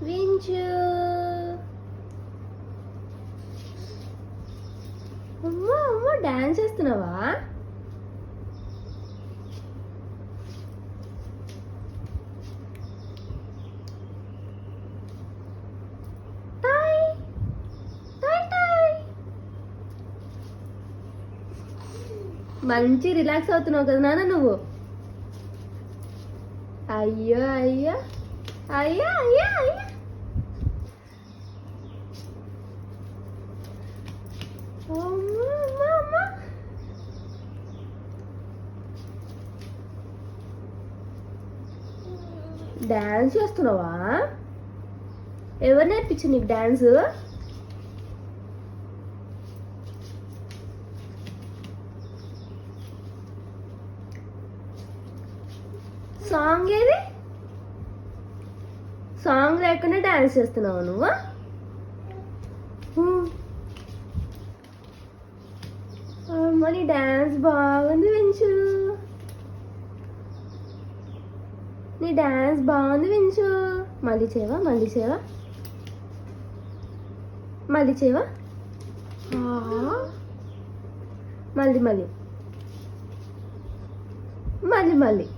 వించు అమ్మ అమ్మో డాన్స్ చేస్తున్నావా? మంచి రిలాక్స్ అవుతున్నావు కదా నాన్న నువ్వు. అయ్యో అయ్యో. అయ్యా అయ్యా అయ్యో. డ్యాన్స్ డాన్స్ చేస్తున్నావా? ఎవరు నేర్పించింది నీకు డాన్స్? సాంగ్ ఏది? సాంగ్ లేకుండా డ్యాన్స్ చేస్తున్నావు నువ్వు? మరి డ్యాన్స్ బాగుంది వించు. నీ డ్యాన్స్ బాగుంది వించు. మళ్ళీ చేయవా? మళ్ళీ చేయవా? మళ్ళీ చేయవా? మళ్ళీ మళ్ళీ. మళ్ళీ మళ్ళీ.